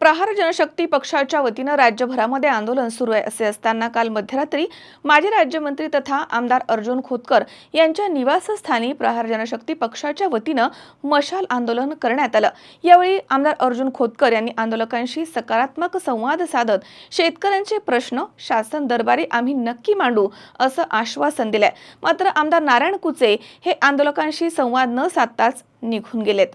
प्रहार जनशक्ती पक्षाच्या वतीनं राज्यभरामध्ये आंदोलन सुरू आहे असे असताना काल मध्यरात्री माजी राज्यमंत्री तथा आमदार अर्जुन खोतकर यांच्या निवासस्थानी प्रहार जनशक्ती पक्षाच्या वतीनं मशाल आंदोलन करण्यात आलं. यावेळी आमदार अर्जुन खोतकर यांनी आंदोलकांशी सकारात्मक संवाद साधत शेतकऱ्यांचे प्रश्न शासन दरबारी आम्ही नक्की मांडू असं आश्वासन दिलंय. मात्र आमदार नारायण कुचे हे आंदोलकांशी संवाद न साधताच निघून गेलेत.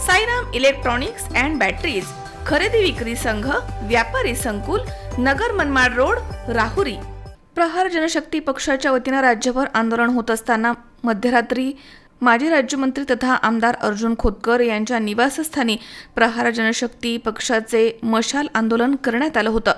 Sairam electronics and batteries खरेदी विक्री संघ व्यापारी संकुल नगर मनमाड रोड राहुरी. प्रहार जनशक्ती पक्षाच्या वतीनं राज्यभर आंदोलन होत असताना मध्यरात्री माजी राज्यमंत्री तथा आमदार अर्जुन खोतकर यांच्या निवासस्थानी प्रहार जनशक्ती पक्षाचे मशाल आंदोलन करण्यात आलं होतं.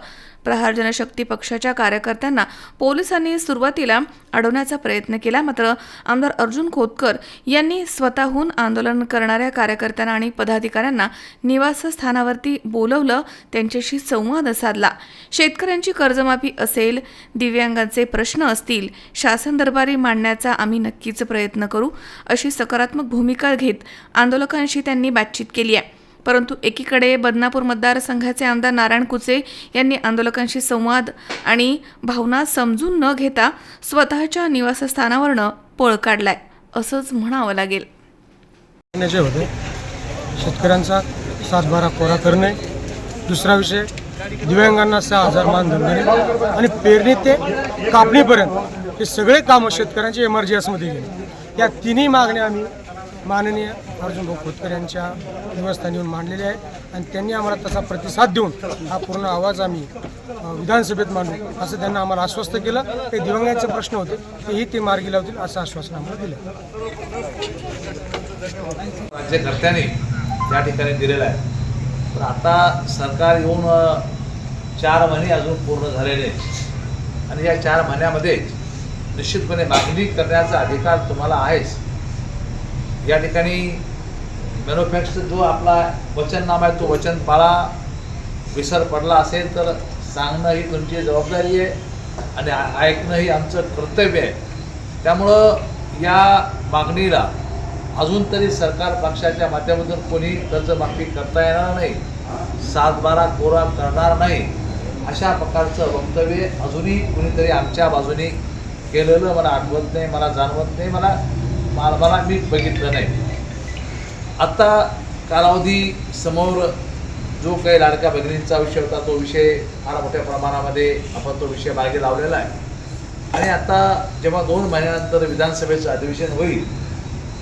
प्रहार जनशक्ती पक्षाच्या कार्यकर्त्यांना पोलिसांनी सुरुवातीला अडवण्याचा प्रयत्न केला. मात्र आमदार अर्जुन खोतकर यांनी स्वतःहून आंदोलन करणाऱ्या कार्यकर्त्यांना आणि पदाधिकाऱ्यांना निवासस्थानावरती बोलवलं त्यांच्याशी संवाद साधला. शेतकऱ्यांची कर्जमाफी असेल दिव्यांगांचे प्रश्न असतील शासन दरबारी मांडण्याचा आम्ही नक्कीच प्रयत्न करू अशी सकारात्मक भूमिका घेत आंदोलकांशी त्यांनी बातचीत केली आहे. परंतु एकीकडे बदनापूर मतदारसंघाचे आमदार नारायण कुचे यांनी आंदोलकांशी संवाद आणि भावना समजून न घेता स्वतःच्या निवासस्थानावरनं पळ काढलाय असंच म्हणावं लागेल. होते शेतकऱ्यांचा सातबारा कोरा करणे दुसरा विषय दिव्यांगांना सहा हजार मानधन देणे आणि पेरणी ते कापणीपर्यंत हे सगळे कामं शेतकऱ्यांचे एमर्जी आर गेले. या तिन्ही मागण्या आम्ही माननीय अर्जुन भाऊ खोतकर यांच्या निवासस्थानी येऊन मांडलेले आहेत आणि त्यांनी आम्हाला तसा प्रतिसाद देऊन हा पूर्ण आवाज आम्ही विधानसभेत मांडू असं त्यांना आम्हाला आश्वस्त केलं. ते दिव्यांगांचे प्रश्न होते तेही ते मार्गी लावतील असं आश्वासन आम्हाला दिलं. राज्यकर्त्याने त्या ठिकाणी दिलेलं आहे. पण आता सरकार येऊन चार महिने अजून पूर्ण झालेले आहेत. आणि या चार महिन्यामध्ये निश्चितपणे मागणी करण्याचा अधिकार तुम्हाला आहेच. या ठिकाणी मॅन्युफॅक्चर जो आपला वचननामा आहे तो वचन पाळा. विसर पडला असेल तर सांगणं ही तुमची जबाबदारी आहे आणि ऐकणं ही आमचं कर्तव्य आहे. त्यामुळं या मागणीला अजून तरी सरकार पक्षाच्या माध्यमातून कोणी कर्जमाफी करता येणार नाही सातबारा कोरा करणार नाही अशा प्रकारचं वक्तव्य अजूनही कुणीतरी आमच्या बाजूने केलेलं मला आठवत नाही मला जाणवत नाही मला मला मी बघितलं नाही. आत्ता कालावधी समोर जो काही लाडक्या भगिनींचा विषय होता तो विषय फार मोठ्या प्रमाणामध्ये आपण तो विषय मागे लावलेला आहे. आणि आता जेव्हा दोन महिन्यानंतर विधानसभेचं अधिवेशन होईल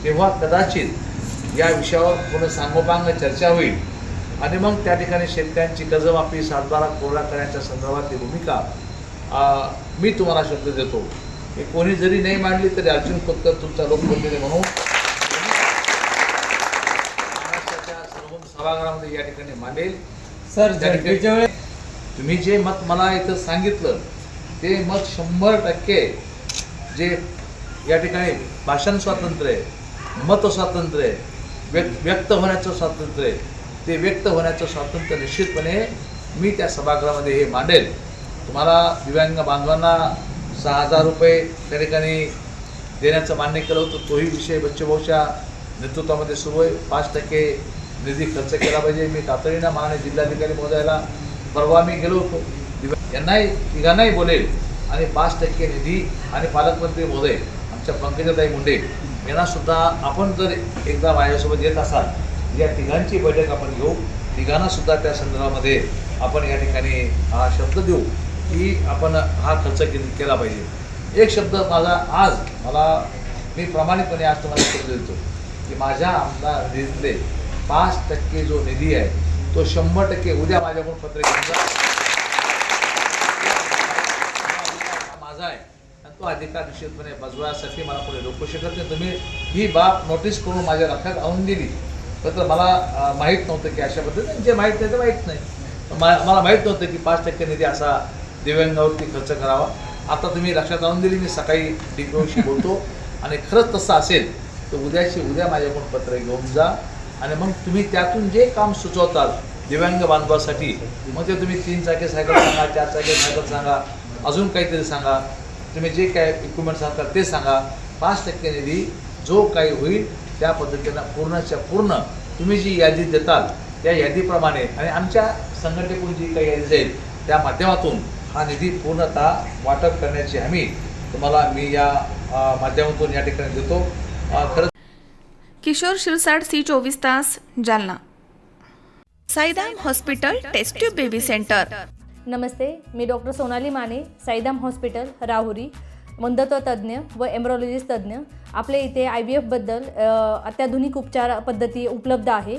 तेव्हा कदाचित या विषयावर पूर्ण सांगोपांग चर्चा होईल. आणि मग त्या ठिकाणी शेतकऱ्यांची कर्जमाफी सातबारा कोरडा करण्याच्या संदर्भातली भूमिका मी तुम्हाला शब्द देतो. की कोणी जरी नाही मांडली तरी अर्जुन खोतकर तुमचा लोकप्रतिनिधी म्हणून महाराष्ट्राच्या सर्व सभागृहामध्ये या ठिकाणी मांडेल. सर त्या ठिकाणी तुम्ही जे मत मला इथं सांगितलं ते मत शंभर टक्के जे या ठिकाणी भाषण स्वातंत्र्य आहे मत स्वातंत्र्य आहे व्यक्त व्यक्त होण्याचं स्वातंत्र्य आहे ते व्यक्त होण्याचं स्वातंत्र्य निश्चितपणे मी त्या सभागृहामध्ये हे मांडेल. तुम्हाला दिव्यांग बांधवांना सहा हजार रुपये त्या ठिकाणी देण्याचं मान्य केलं होतं. तोही विषय बच्चूभाऊच्या नेतृत्वामध्ये सुरू आहे. पाच टक्के निधी खर्च केला पाहिजे. मी तातडीनं माननीय जिल्हाधिकारी मोजायला परवा मी गेलो होतो. दिव्या- यांनाही तिघांनाही बोलेल. आणि पाच टक्के निधी आणि पालकमंत्री महोदय आमच्या पंकजाताई मुंडे यांना सुद्धा आपण जर एकदा माझ्यासोबत येत असाल या तिघांची बैठक आपण घेऊ. तिघांना सुद्धा त्या संदर्भामध्ये आपण या ठिकाणी हा शब्द देऊ. की आपण हा खर्च के- केला पाहिजे. एक शब्द माझा आज मला मी प्रामाणिकपणे आज तुम्हाला शब्द देतो की माझ्या आमदार निधीतले पाच टक्के जो निधी आहे तो शंभर टक्के उद्या माझ्याकडून पत्र घेऊन जा. हा माझा आहे. आणि तो अधिकार निश्चितपणे बजवायसाठी मला कोणी रोखू शकत नाही तुम्ही ही बाब नोटीस करून माझ्या लक्षात आणून दिली. तर मला माहीत नव्हतं की अशा पद्धतीने जे माहीत नाही ते माहीत नाही. मा- मला माहीत नव्हतं की पाच टक्के निधी असा दिव्यांगावरती खर्च करावा. आता तुम्ही लक्षात आणून दिली मी सकाळी डिग्रोशी बोलतो. आणि खरंच तसं असेल तर उद्याशी उद्या माझ्याकडून पत्र घेऊन जा. आणि मग तुम्ही त्यातून जे काम सुचवताल दिव्यांग बांधवासाठी मग ते तुम्ही तीन चाकी सायकल सांगा चार चाकी सायकल सांगा अजून काहीतरी सांगा. तुम्ही जे काय इक्विपमेंट सांगतात ते सांगा. पाच टक्के निधी जो काही होईल त्या पद्धतीनं पूर्णच्या पूर्ण तुम्ही जी यादी देताल त्या यादीप्रमाणे आणि आमच्या संघटनेकडून जी काही यादी जाईल त्या माध्यमातून हा निधी पूर्णतः वाटप करण्याची हमी तुम्हाला मी या माध्यमातून या ठिकाणी देतो. अ, खरंच किशोर शिरसाट सी चोवीस तास Jalna. Saidam hospital test tube baby centre. नमस्ते मी डॉक्टर सोनाली माने साईदाम हॉस्पिटल राहुरी मंदत्व तज्ज्ञ व एम्ब्रॉलॉजिस्ट तज्ज्ञ. आपल्या इथे आय व्ही एफबद्दल अत्याधुनिक उपचार पद्धती उपलब्ध आहे.